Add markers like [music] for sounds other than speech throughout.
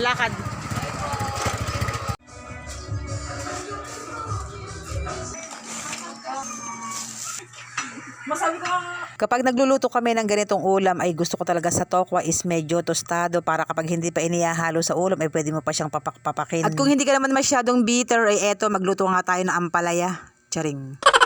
Lakad. Masabi ko nga, Kapag nagluluto kami ng ganitong ulam ay gusto ko talaga sa tokwa is medyo tostado para kapag hindi pa inihahalo sa ulam ay pwede mo pa siyang papak-papakin. At kung hindi ka naman masyadong bitter ay eto magluto nga tayo ng ampalaya. Charing.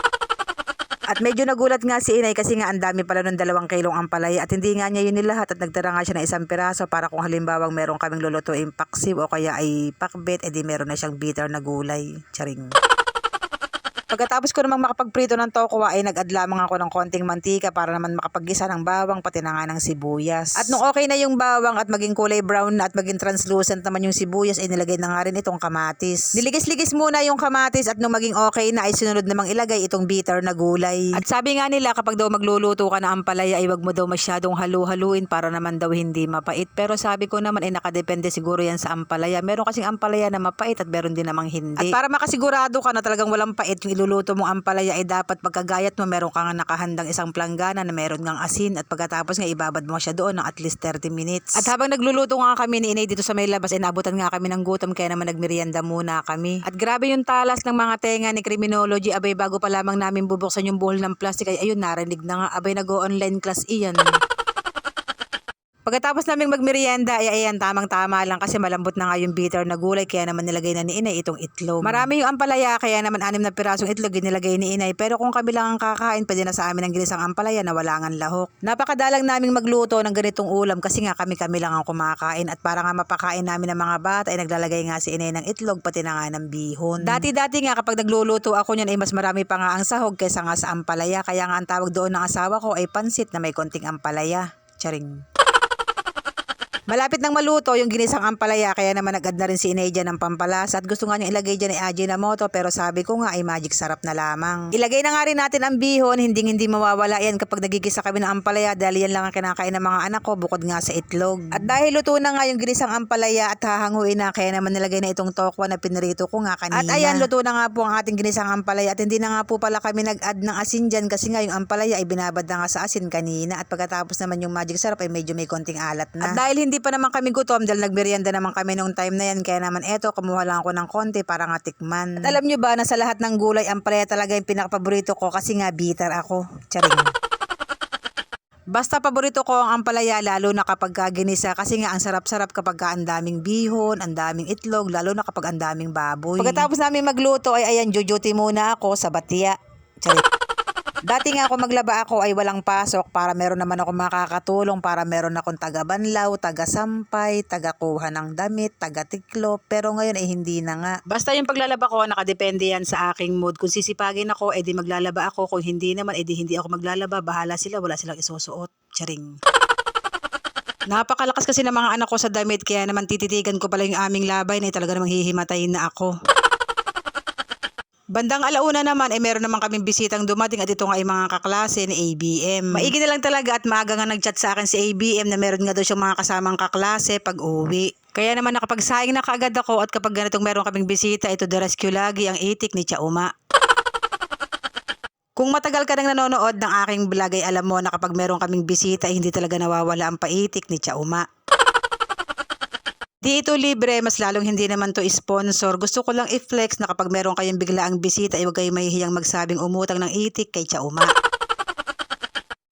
At medyo nagulat nga si inay kasi nga ang dami pala ng dalawang kilong ampalaya at hindi nga niya yun nilahat at nagtara nga siya ng isang piraso para kung halimbawang meron kaming lulutuin paksiw o kaya ay pakbet edi meron na siyang bitter na gulay. Charing. Pagkatapos ko namang makapagprito ng tokwa ay nag-add lamang ako ng konting mantika para naman makapagisa ng bawang pati na nga ng sibuyas. At nung okay na yung bawang at maging kulay brown na at maging translucent naman yung sibuyas ay nilagay na nga rin itong kamatis. Niligis-ligis muna yung kamatis at nung maging okay na ay sunod namang ilagay itong bitter na gulay. At sabi nga nila kapag daw magluluto ka na ampalaya ay wag mo daw masyadong halu-haluin para naman daw hindi mapait. Pero sabi ko naman ay nakadepende siguro yan sa ampalaya. Meron kasing ampalaya na mapait at meron din namang hindi. At para makasigurado ka na talagang walang pait yung iluluto mong ampalaya ay dapat pagkagayat mo meron ka nga nakahandang isang planggana na meron ngang asin at pagkatapos nga ibabad mo siya doon ng at least 30 minutes. At habang nagluluto nga kami ni Inay dito sa may labas ay nabutan nga kami ng gutom kaya naman nagmerienda muna kami. At grabe yung talas ng mga tenga ni criminology abay bago pa lamang namin bubuksan yung buhol ng plastic ay ayun narinig na nga abay nag-online class iyan. [laughs] Pagkatapos naming magmerienda ay ayan tamang-tama lang kasi malambot na nga yung bitter na gulay kaya naman nilagay na ni Inay itong itlog. Marami yung ampalaya kaya naman anim na pirasong itlog nilagay ni Inay pero kung kami lang ang kakain pwede na sa amin ang ginisang ampalaya na wala ngang lahok. Napakadalang naming magluto ng ganitong ulam kasi nga kami-kami lang ang kumakain at para nga mapakain namin ng mga bata ay naglalagay nga si Inay ng itlog pati na nga ng bihon. Dati-dati nga kapag nagluluto ako niyan ay mas marami pa nga ang sahog kaysa nga sa ampalaya kaya nga ang tawag doon ng asawa ko ay pansit na may konting ampalaya. Charing. Malapit nang maluto yung ginisang ampalaya kaya naman nag na rin si Inay dyan ng pampalasa at gusto nga niya ilagay dyan ay Ajinomoto pero sabi ko nga ay magic sarap na lamang. Ilagay na nga rin natin ang bihon, hindi hindi mawawala yan kapag nagigisa kami ng ampalaya dahil yan lang ang kinakain ng mga anak ko bukod nga sa itlog. At dahil luto na nga yung ginisang ampalaya at hahanguin na kaya naman nilagay na itong tokwa na pinirito ko nga kanina. At ayan, luto na nga po ang ating ginisang ampalaya at hindi na nga po pala kami nag-add ng asin dyan kasi nga yung ampalaya ay binabad na nga sa asin kanina at pagkatapos naman yung magic sarap ay medyo may konting alat na. At dahil hindi pa naman kami gutom dahil nagmerienda naman kami nung time na yan kaya naman eto kumuha lang ako ng konti para nga tikman. At alam nyo ba na sa lahat ng gulay ampalaya talaga yung pinakapaborito ko kasi nga bitter ako. Charing. [laughs] Basta paborito ko ang ampalaya lalo na kapag ginisa kasi nga ang sarap-sarap kapag ka ang daming bihon, ang daming itlog, lalo na kapag ang daming baboy. Pagkatapos namin magluto ay ayan, jujuti muna ako sa batia. Charing. Dati nga ako maglaba ako ay walang pasok para meron naman ako makakatulong para meron akong taga-banlaw, taga-sampay, taga-kuha ng damit, taga-tiklo. Pero ngayon ay hindi na nga. Basta yung paglalaba ko, nakadepende yan sa aking mood. Kung sisipagin ako, edi maglalaba ako. Kung hindi naman, edi hindi ako maglalaba. Bahala sila, wala silang isusuot. Charing. Napakalakas kasi ng mga anak ko sa damit kaya naman tititigan ko pala yung aming labay na talaga namang hihimatay na ako. Bandang alauna naman ay meron naman kaming bisitang dumating at ito nga ay mga kaklase ni ABM. Maigi na lang talaga at maaga nga nagchat sa akin si ABM na meron nga daw siyang mga kasamang kaklase pag uwi. Kaya naman nakapagsaing na kaagad ako at kapag ganitong meron kaming bisita, ito the rescue lagi ang itik ni Chauma. [laughs] Kung matagal ka nang nanonood ng aking vlog ay alam mo na kapag meron kaming bisita ay hindi talaga nawawala ang paitik ni Chauma. Di ito libre, mas lalong hindi naman to sponsor. Gusto ko lang i-flex na kapag meron kayong biglaang bisita, ay huwag kayong mahihiyang magsabing umutang ng itik kay Chauma. [laughs]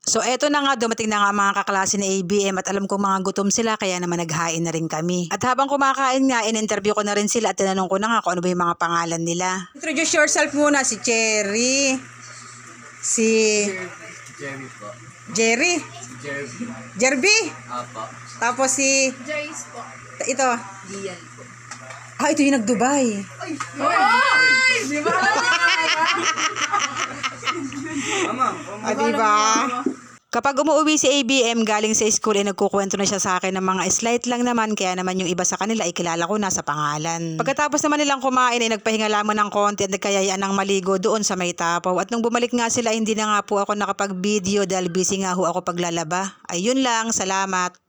So eto na nga, dumating na nga ang mga kaklase ni ABM at alam kong mga gutom sila kaya naman naghain na rin kami. At habang kumakain nga, in-interview ko na rin sila at tinanong ko na nga kung ano ba yung mga pangalan nila. Introduce yourself muna, si Cherry. Si Jerry po. Jerry. Jerry. Jerby. Apo. Tapos si... Joyce po. Ito. Ian po. Ah, ito yung nag-Dubai. Ay! Di ba? Mama, Ah, diba? Kapag umuwi si ABM galing sa school, ay nagkukwento na siya sa akin ng mga slight lang naman, kaya naman yung iba sa kanila ay kilala ko na sa pangalan. Pagkatapos naman nilang kumain, ay nagpahinga lamang ng konti at nagkayayaan ng maligo doon sa may tapaw. At nung bumalik nga sila, hindi na nga po ako nakapag-video dahil busy nga ho ako paglalaba. Ayun lang, salamat.